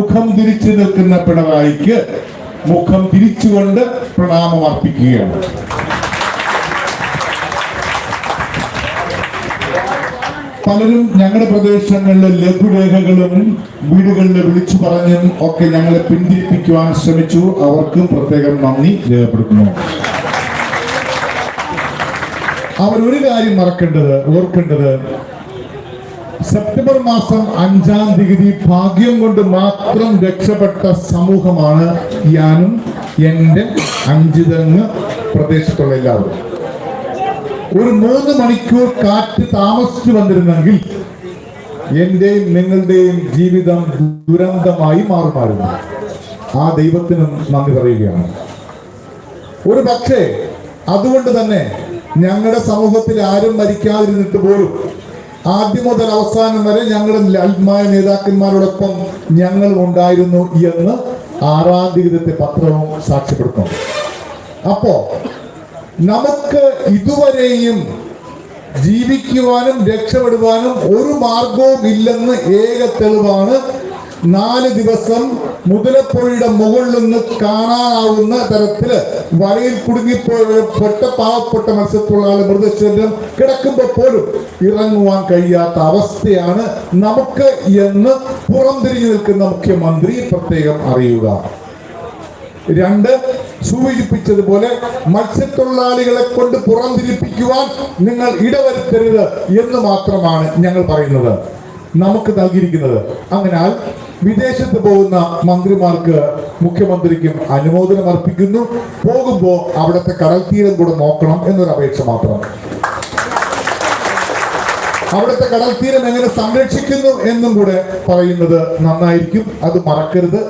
മുഖം തിരിച്ചു നിൽക്കുന്ന പിണറായിക്ക് മുഖം തിരിച്ചുകൊണ്ട് പ്രണാമം അർപ്പിക്കുകയാണ്. പലരും ഞങ്ങളുടെ പ്രദേശങ്ങളിലെ ലഘുരേഖകളും വീടുകളിൽ വിളിച്ചു പറഞ്ഞും ഒക്കെ ഞങ്ങളെ പിന്തിരിപ്പിക്കുവാൻ ശ്രമിച്ചു. അവർക്കും പ്രത്യേകം നന്ദി രേഖപ്പെടുത്തുന്നു. അവരൊരു കാര്യം മറക്കേണ്ടത് ഓർക്കേണ്ടത് സെപ്റ്റംബർ മാസം അഞ്ചാം തീയതി ഭാഗ്യം കൊണ്ട് മാത്രം രക്ഷപ്പെട്ട സമൂഹമാണ് ഞാനും എന്റെ അഞ്ചുതങ്ങ് പ്രദേശത്തുള്ള എല്ലാവരും. ഒരു മൂന്ന് മണിക്കൂർ കാറ്റ് താമസിച്ചു വന്നിരുന്നെങ്കിൽ എന്റെയും നിങ്ങളുടെയും ജീവിതം ദുരന്തമായി മാറുമായിരുന്നു. ആ ദൈവത്തിന് നന്ദി പറയുകയാണ്. ഒരു പക്ഷേ അതുകൊണ്ട് തന്നെ ഞങ്ങളുടെ സമൂഹത്തിൽ ആരും മരിക്കാതിരുന്നിട്ട് പോലും ആദ്യം മുതൽ അവസാനം വരെ ഞങ്ങളുടെ ലാൽമായ നേതാക്കന്മാരോടൊപ്പം ഞങ്ങൾ ഉണ്ടായിരുന്നു എന്ന് ആറാം തീയതിത്തെ പത്രവും സാക്ഷ്യപ്പെടുത്തുന്നു. അപ്പോ നമുക്ക് ഇതുവരെയും ജീവിക്കുവാനും രക്ഷപ്പെടുവാനും ഒരു മാർഗവും ഇല്ലെന്ന് ഏക തെളിവാണ് നാല് ദിവസം മുതലപ്പുഴയുടെ മുകളിൽ നിന്ന് കാണാനാവുന്ന തരത്തിൽ വലയിൽ കുടുങ്ങിപ്പോയ പെട്ട പാവപ്പെട്ട മത്സ്യത്തൊഴിലാളി മൃതശരീരം കിടക്കുമ്പോൾ പോലും ഇറങ്ങുവാൻ കഴിയാത്ത അവസ്ഥയാണ് നമുക്ക് എന്ന് പുറംതിരിഞ്ഞു നിൽക്കുന്ന മുഖ്യമന്ത്രി പ്രത്യേകം അറിയുക. രണ്ട് സൂചിപ്പിച്ചതുപോലെ മത്സ്യത്തൊഴിലാളികളെ കൊണ്ട് പുറംതിരിപ്പിക്കുവാൻ നിങ്ങൾ ഇടവരുത്തരുത് എന്ന് മാത്രമാണ് ഞങ്ങൾ പറയുന്നത്. നമുക്ക് നൽകിയിരിക്കുന്നത്. അതിനാൽ വിദേശത്ത് പോകുന്ന മന്ത്രിമാർക്ക് മുഖ്യമന്ത്രിക്കും അനുമോദനം അർപ്പിക്കുന്നു. പോകുമ്പോൾ അവിടുത്തെ കടൽ തീരം കൂടെ നോക്കണം എന്നൊരു അപേക്ഷ മാത്രം. അവിടുത്തെ കടൽ തീരം എങ്ങനെ സംരക്ഷിക്കുന്നു എന്നും കൂടെ പറയുന്നത് നന്നായിരിക്കും. അത് മറക്കരുത്.